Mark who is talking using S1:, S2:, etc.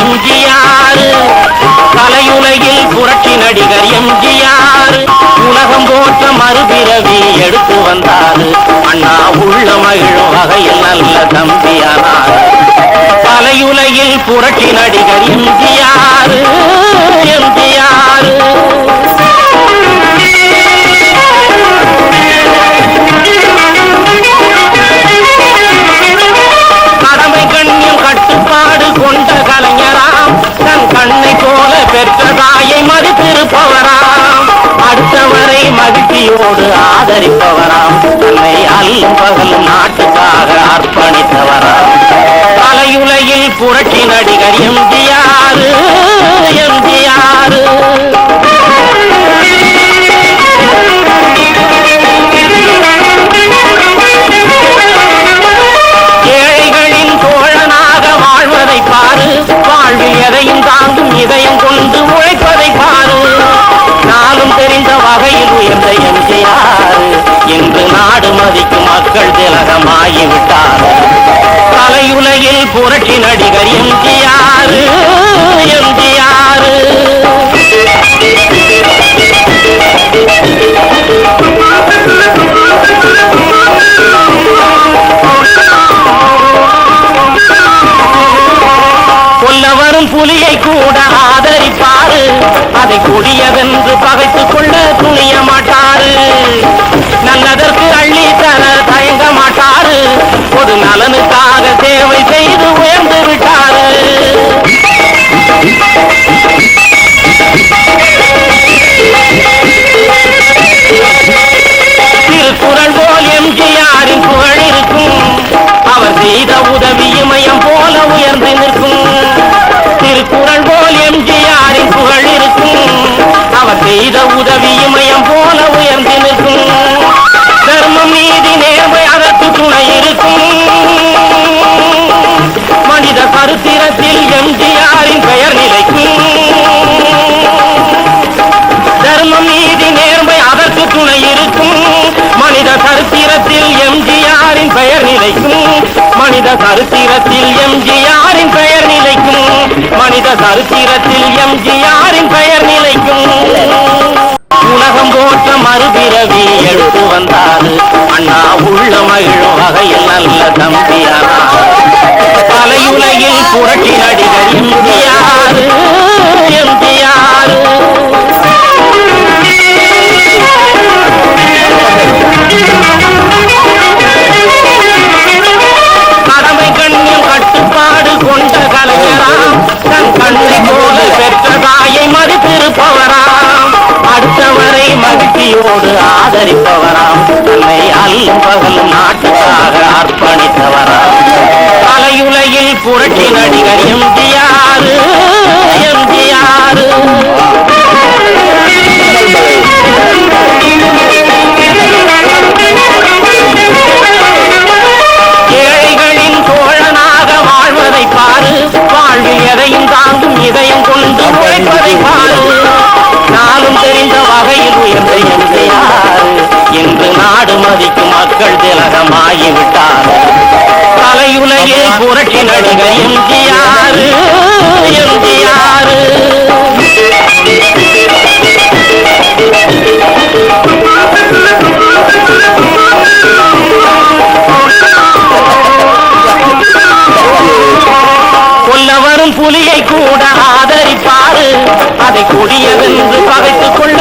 S1: எம்ஜிஆர். கலையுலகில் புரட்சி நடிகர் எம்ஜிஆர். உலகம் போற்ற மறுபிறவி எடுத்து வந்தார். அண்ணா உள்ள மகிழும் வகையில் நல்ல தம்பியானார். கலையுலகில் புரட்சி நடிகர் எம்ஜிஆர். மதித்திருப்பவராம் அடுத்தவரை மகிழ்ச்சியோடு ஆதரிப்பவராம். தன்னை அல்லும் பகலும் நாட்டுக்காக அர்ப்பணித்தவராம். கலையுலகில் புரட்சி நடிகர் எம் ஆகிவிட்டார். திலகமாகிவிட்டார் கலையுலகில் புரட்சி நடிகர் எம்ஜிஆர் எம்ஜிஆர். கொல்ல வரும் புலியை கூட ஆதரிப்பாரு. அதை கொடியதென்று பகைத்துக் கொள்ள துணிய மாட்டாரு. நலனுக்காக சேவை செய்ய சரித்திரத்தில் எம்ஜிஆரின் பெயர் நிலைக்கும். தர்மம் நீதி நேர்மை அதற்கு துணை இருக்கும். மனித சரித்திரத்தில் எம்ஜிஆரின் பெயர் நிலைக்கும். மனித சரித்திரத்தில் எம்ஜிஆரின் பெயர் நிலைக்கும். மனித சரித்திரத்தில் எம்ஜிஆரின் பெயர் நிலைக்கும். உலகம் போற்ற மறுபிறவி எழுத்து வந்தார் அண்ணா உள்ள மகிழும் வகையில் நல்ல தம்பி. தன்னை அல்லும் பகலும் நாட்டுக்காக அர்ப்பணித்தவராம் கலையுலகில் புரட்சி நடிகர் எம்ஜிஆர் எம்ஜிஆர் ஏழைகளின் தோழனாக வாழ்வதை பாரு வாழ்வில் எதையும் தாங்கும் இதயம் கொண்டு உழைப்பதை பாரு நாளும் தெரிந்த வகையில் உயர்ந்த எம்ஜிஆர் என்று நாடு மதிக்கும் மக்கள் திலகமாகிவிட்டார் தலையுலகே புரட்சி நடிகை எம்ஜிஆர் எம்ஜிஆர். கொல்ல வரும் புலியை கூட ஆதரிப்பாரு. அதை கொடியதென்று பகைத்துக் கொள்ள